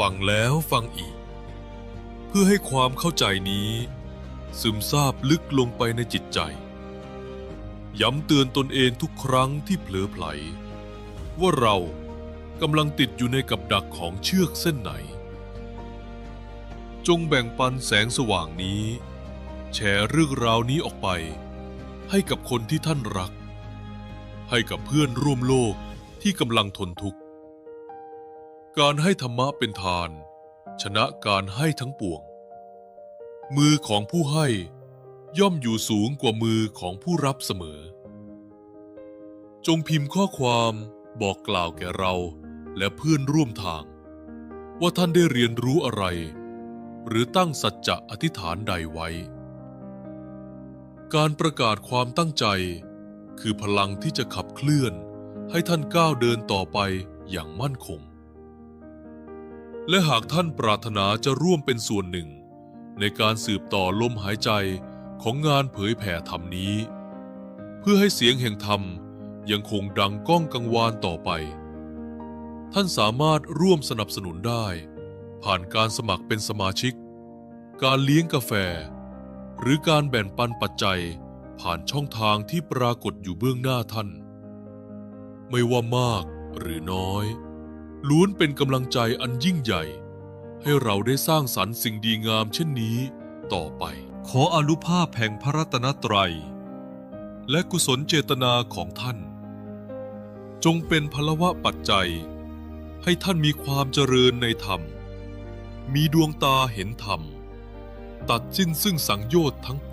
ฟังแล้วฟังอีก เพื่อให้ความเข้าใจนี้ ซึมซาบลึกลงไปในจิตใจ ย้ำเตือนตนเองทุกครั้งที่เผลอไผล ว่าเรากำลังติดอยู่ในกับดักของเชือกเส้นไหน จงแบ่งปันแสงสว่างนี้ แชร์เรื่องราวนี้ออกไป ให้กับคนที่ท่านรัก ให้กับเพื่อนร่วมโลกที่กำลังทนทุกข์ การให้ธรรมะเป็นทาน ชนะการให้ทั้งปวง มือของผู้ให้ย่อมอยู่สูงกว่ามือของผู้รับเสมอ จงพิมพ์ข้อความบอกกล่าวแก่เราและเพื่อนร่วมทาง ว่าท่านได้เรียนรู้อะไร หรือตั้งสัจจะอธิษฐานใดไว้ การประกาศความตั้งใจ คือพลังที่จะขับเคลื่อนให้ท่านก้าวเดินต่อไปอย่างมั่นคง และหากท่านปรารถนาจะร่วมเป็นส่วนหนึ่ง ในการสืบต่อลมหายใจของงานเผยแผ่ธรรมนี้ เพื่อให้เสียงแห่งธรรมยังคงดังก้องกังวานต่อไป ท่านสามารถร่วมสนับสนุนได้ ผ่านการสมัครเป็นสมาชิก การเลี้ยงกาแฟ หรือการแบ่งปันปัจจัยผ่านช่องทางที่ปรากฏอยู่เบื้องหน้าท่าน ไม่ว่ามากหรือน้อย ล้วนเป็นกำลังใจอันยิ่งใหญ่ ให้เราได้สร้างสรรค์สิ่งดีงามเช่นนี้ต่อไป ขออนุภาพแห่งพระรัตนตรัย และกุศลเจตนาของท่าน จงเป็นพลวะปัจจัย ให้ท่านมีความเจริญในธรรม มีดวงตาเห็นธรรม ตัดสิ้นซึ่งสังโยชน์ทั้งปวง